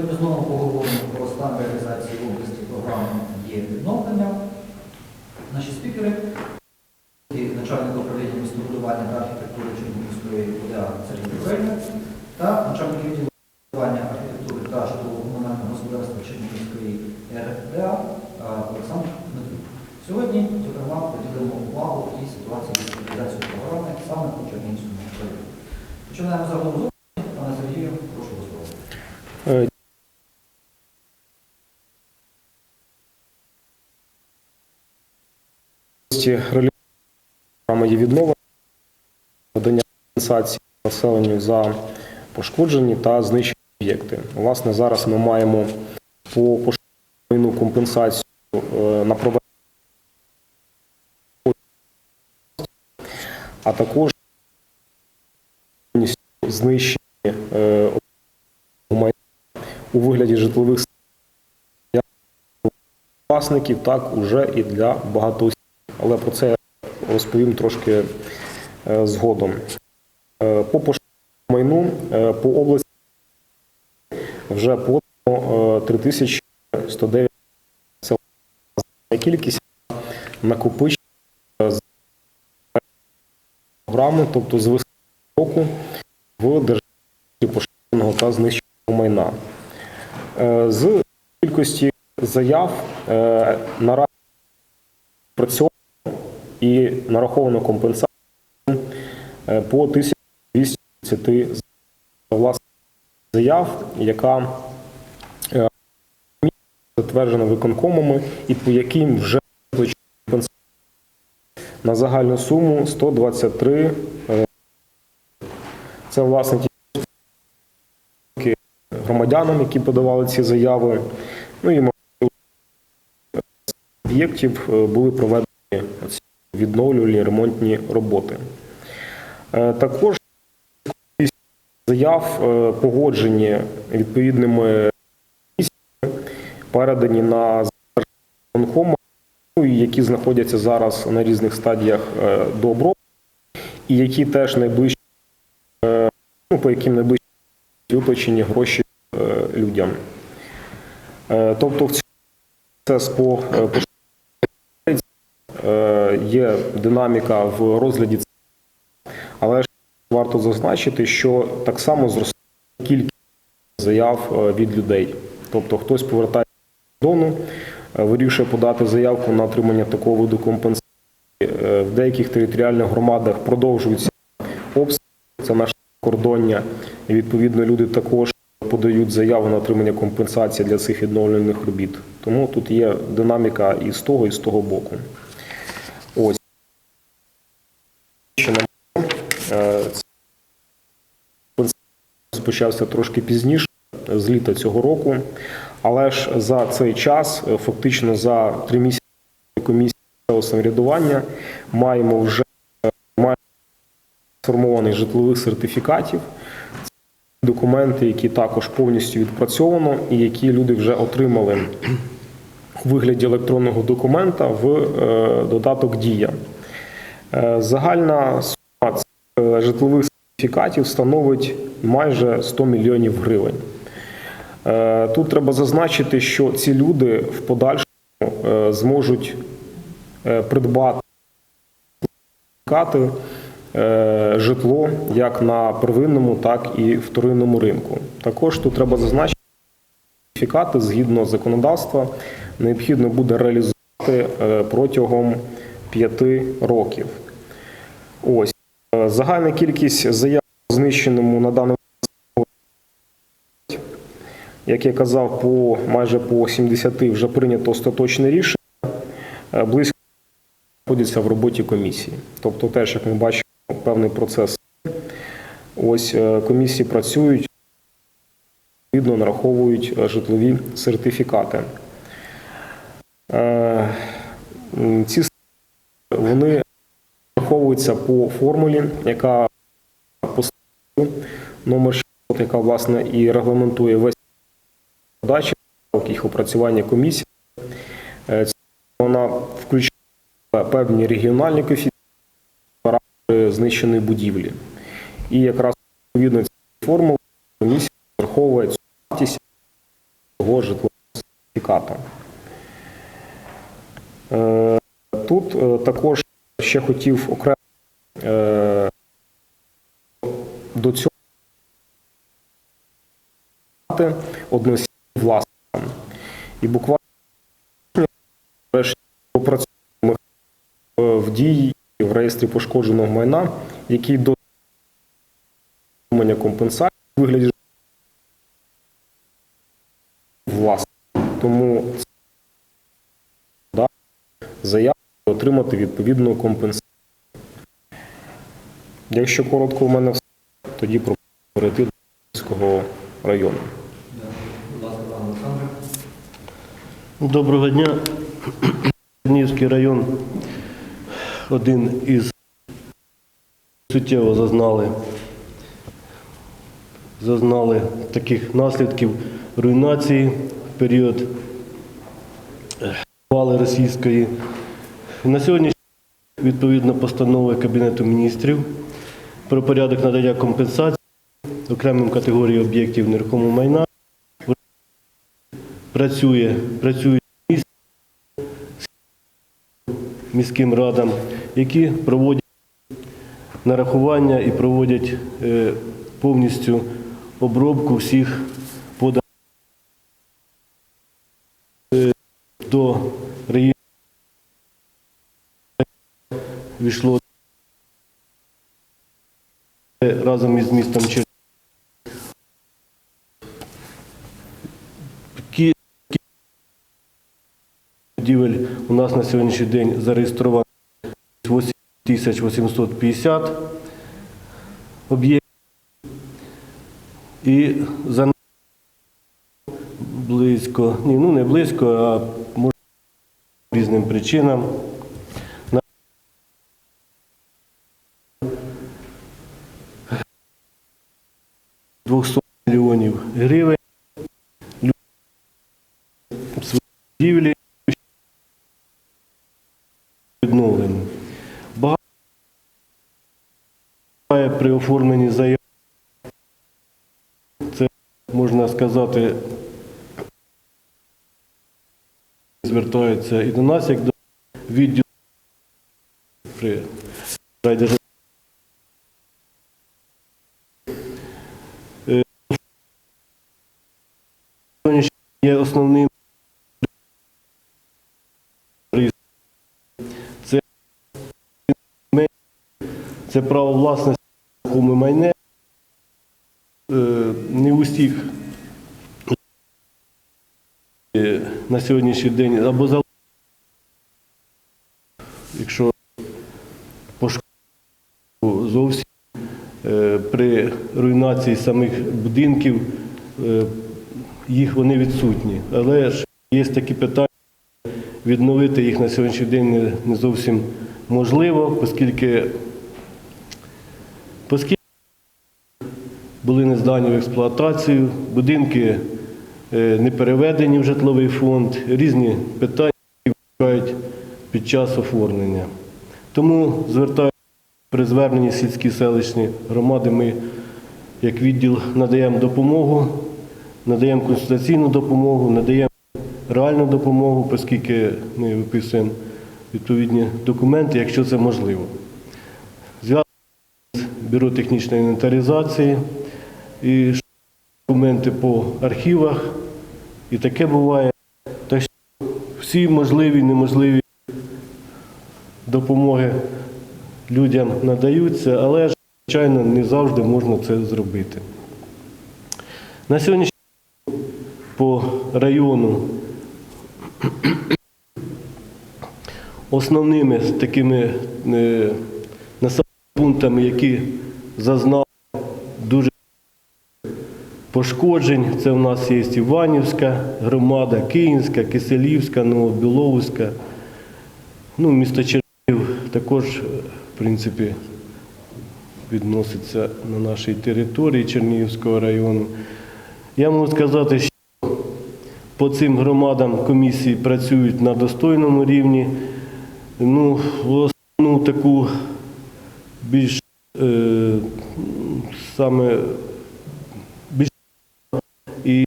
Сьогодні знову поговоримо про стан реалізації в області програми є відновлення. Наші спікери, начальник управління містобудування та архітектури Чернігівської ОДА Сергій Україна та начальник відділу будування архітектури та житлово-комунального господарства Чернігівської РДА Олександр Медведь. Сьогодні, зокрема, поділимо увагу і ситуацію з реалізацією програми саме у Чернігівському районі. Починаємо з загалом Пане Сергію, прошу до слова. Е, області реалізації програми є відновлення, надання компенсації населенню за пошкоджені та знищені об'єкти. Власне, зараз ми маємо по пошкоджену компенсацію е, на проведення, а також знищені е, майна у вигляді житлових власників, так уже і для багатоосіб. Але про це розповім трошки е, згодом. Е, По пошкодженому майну е, по області вже подано е, 3109 це кількість накопичення з програми, тобто з висоти року в державі пошкодженого та знищеного майна. З кількості заяв наразі працьовано і нараховано компенсацію е, по 1230 власне заяв, яка е, затверджена виконкомами і по яким вже компенсацію на загальну суму 123. е, Це власне ті громадянам, які подавали ці заяви. Ну і об'єктів були проведені ці відновлювальні ремонтні роботи. Е, Також заяв е, погоджені відповідними комісіями, передані на виконкому, ну, які знаходяться зараз на різних стадіях е, до обробки, і які теж найближчі, ну, по яким найближчі виплачені гроші людям. Тобто в цьому процес по пошуку є динаміка в розгляді, але ж варто зазначити, що так само зростає кількість заяв е, від людей. Тобто хтось повертається додому, е, вирішує подати заявку на отримання такого виду компенсації. Е, В деяких територіальних громадах продовжуються обстріли, це наше кордоння. І відповідно люди також подають заяву на отримання компенсації для цих відновлювальних робіт. Тому тут є динаміка і з того, і з того боку. Ось. Ще на е, розпочався трошки пізніше, з літа цього року. Але ж за цей час, е, фактично за три місяці комісії самоврядування, маємо вже е, маємо житлових сертифікатів. Це документи, які також повністю відпрацьовано, і які люди вже отримали у вигляді електронного документа в е, додаток Дія. Е, Загальна сума е, житлових сертифікатів становить майже 100 мільйонів гривень. Е, Тут треба зазначити, що ці люди в подальшому зможуть придбати житло як на первинному, так і вторинному ринку. Також тут треба зазначити, що сертифікати згідно законодавства необхідно буде реалізувати протягом 5 років. Ось Е, загальна кількість заяв знищеному на даному як я казав, по майже по 70 вже прийнято остаточне рішення. Е, Близько знаходяться в роботі комісії. Тобто, теж, як ми бачимо, певний процес. Ось е, комісії працюють, відповідно нараховують житлові сертифікати. Ці вони нараховуються по формулі, яка постановою номер 600, яка власне і регламентує весь подачі, їх опрацювання комісії. Е, Вона включає певні регіональні коефіцієнти параметри знищеної будівлі. І якраз відповідно цієї формули комісія враховує цю вартість свого житлового сертифікату. Тут е, також ще хотів окремо е, до цього односібним власникам. І буквально врешті опрацюємо е, в дії в реєстрі пошкодженого майна, який до отримання компенсації вигляді власне. Тому це да, заяву отримати відповідну компенсацію. Якщо коротко, у мене все, тоді пропоную перейти до Київського району. Доброго дня. Чернігівський район один із суттєво зазнали, зазнали таких наслідків руйнації в період е, вали російської. На сьогодні відповідно постанови Кабінету міністрів про порядок надання компенсації окремим категоріям об'єктів нерухомого майна. Працює, працює міським радам, які проводять нарахування і проводять е, повністю обробку всіх поданих е, до реєстру війшло разом із містом Чернігів. Будівель у нас на сьогоднішній день зареєстровано 8850 об'єктів. І за близько, ні, ну не близько, а може різним причинам. Гривень будівлі відновлені. Багато при оформленні заяв. Це можна сказати, звертаються і до нас, як до відділу при райдержаві. Е, Сьогоднішній є основним це, це право власності нерухоме майне. Е, Не у всіх е, на сьогоднішній день або за якщо пошкоджено зовсім е, при руйнації самих будинків їх вони відсутні. Але ж є такі питання, відновити їх на сьогоднішній день не, зовсім можливо, оскільки, оскільки були не здані в експлуатацію, будинки е, не переведені в житловий фонд, різні питання які виникають під час оформлення. Тому звертаю при зверненні сільські селищні громади, ми як відділ надаємо допомогу, надаємо консультаційну допомогу, надаємо реальну допомогу, оскільки ми виписуємо відповідні документи, якщо це можливо. Зв'язано з бюро технічної інвентаризації і документи по архівах, і таке буває. Так що всі можливі і неможливі допомоги людям надаються, але ж, звичайно, не завжди можна це зробити. На сьогоднішній по району основними такими е, населеними пунктами, які зазнали дуже пошкоджень, це в нас є Іванівська громада, Київська, Киселівська, Новобіловська, ну, місто Чернігів також, в принципі, відноситься на нашій території Чернігівського району. Я можу сказати, що по цим громадам комісії працюють на достойному рівні. Ну, основну таку більш е, саме більш і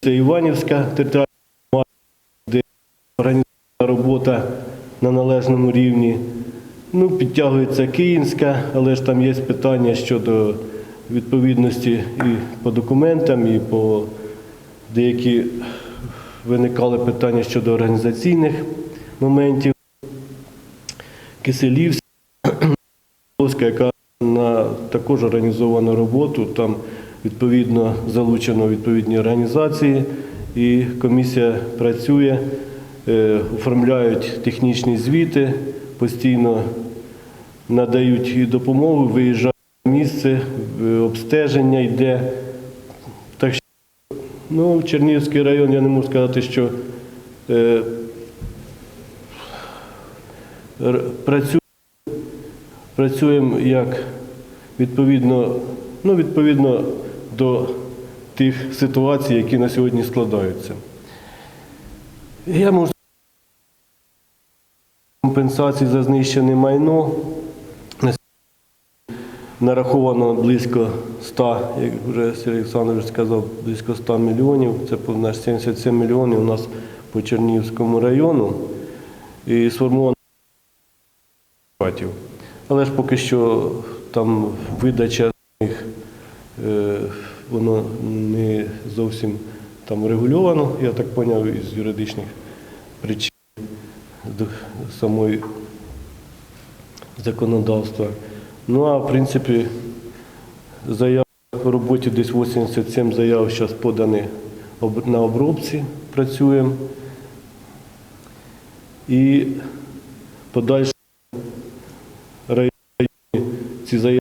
це Іванівська територіальна громада, де організована робота на належному рівні. Ну, підтягується Київська, але ж там є питання щодо відповідності і по документам, і по деякі виникали питання щодо організаційних моментів. Киселівська, яка на також організована роботу, там відповідно залучено відповідні організації, і комісія працює, е, оформляють технічні звіти, постійно надають і допомогу, виїжджають на місце, е, обстеження йде. Ну, Чернігівський район, я не можу сказати, що е, р- працює, працюємо як відповідно, ну, відповідно до тих ситуацій, які на сьогодні складаються. Я можу компенсації за знищене майно. На Нараховано близько 100, як вже Сергій Олександрович сказав, близько 100 мільйонів. Це по- наш 77 мільйонів у нас по Чернігівському району. І сформовано. Але ж поки що там видача їх, е, воно не зовсім там регульовано, я так поняв, із юридичних причин самої законодавства. Ну а в принципі заяв по роботі десь 87 заяв зараз подані на обробці, працюємо. І подальше районі ці заяви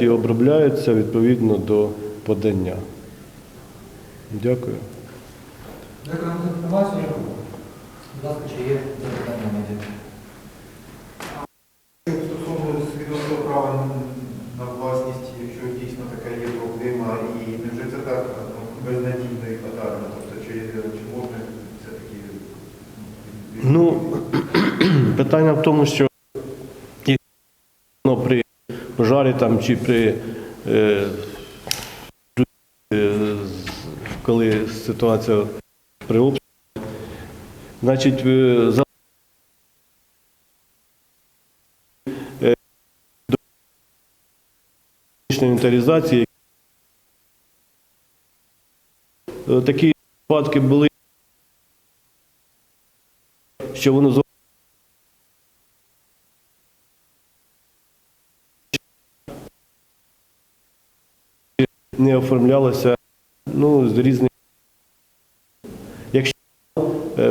і обробляються відповідно до подання. Дякую. Дякую. Будь ласка, чи є запитання медіа? Стосовно свідоцтва права на власність, якщо дійсно така є проблема, і невже це так ну, безнадійно і фатально? Тобто, чи, чи можна все-таки від- Ну, питання в тому, що ну, при пожарі там, чи при е, е, коли ситуація при обстрілі, значить, за е, інвентаризації такі випадки були, що воно не оформлялося ну, з різних. Якщо е,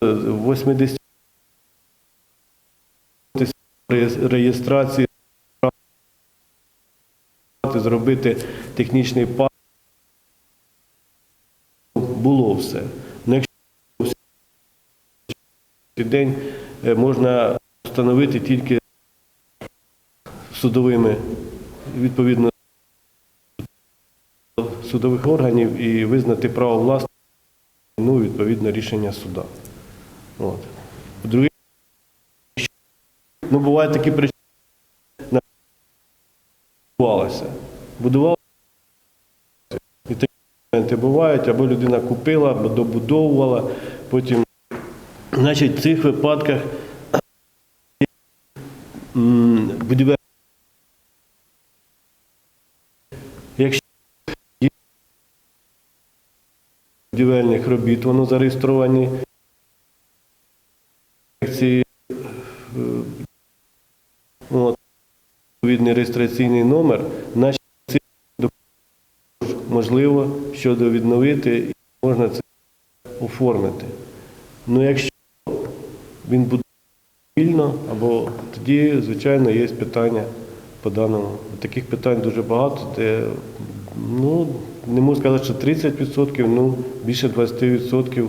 в 80 реєстрації зробити технічний паспорт, було все. Ну, якщо день е, можна встановити тільки судовими відповідно судових органів і визнати право власності, ну, відповідно, рішення суда. От. Друге, ну, бувають такі причини, на- будувалося. Будувалося. І такі моменти бувають, або людина купила, або добудовувала, потім, значить, в цих випадках м, будівель Якщо є будівельних робіт, воно зареєстровані е, відповідний реєстраційний номер, наші документи можливо щодо відновити і можна це оформити. Ну якщо він буде вільно, або тоді, звичайно, є питання по даному. Таких питань дуже багато, де ну, не можу сказати, що 30%, ну більше 20%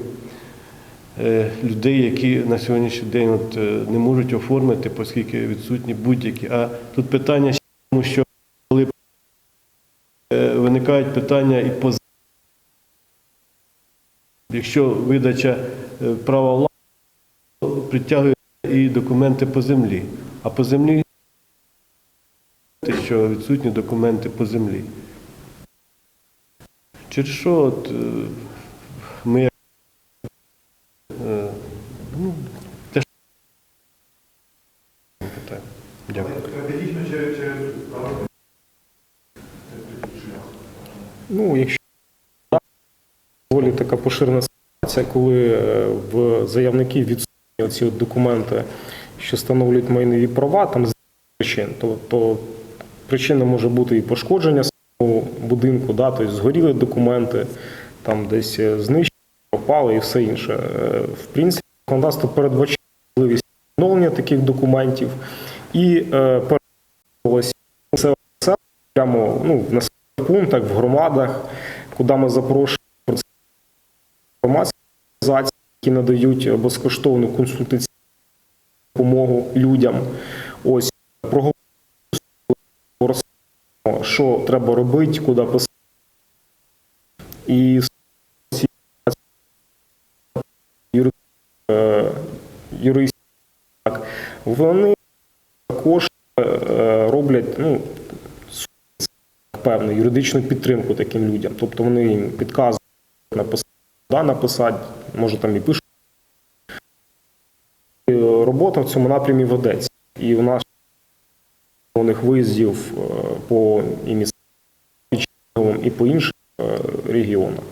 е, людей, які на сьогоднішній день от, е, не можуть оформити, оскільки відсутні будь-які. А тут питання ще тому, що коли е, виникають питання і по якщо видача права власності, притягує і документи по землі. А по землі що відсутні документи по землі. Через що от, е, ми е, ну, те, що питання. Дякую. Ну, якщо доволі така поширена ситуація, коли е, в заявників відсутні оці от документи, що встановлюють майнові права, там з причин, то, то причина може бути і пошкодження самого будинку, да, тобто згоріли документи, там десь е, знищені, пропали і все інше. Е, В принципі, законодавство передбачає можливість встановлення таких документів і е, передбачалося це прямо ну, в населених пунктах, в громадах, куди ми запрошуємо громадські організації, які надають безкоштовну консультаційну допомогу людям. Ось розповімо, що треба робити, куди писати. І ці юри- е, юристи, так, вони також е, роблять ну, певну юридичну підтримку таким людям. Тобто вони їм підказують написати, да, написати, може там і пишуть. Робота в цьому напрямі ведеться. І у нас у них виїздів е, по і місцевим, і по інших е, регіонах.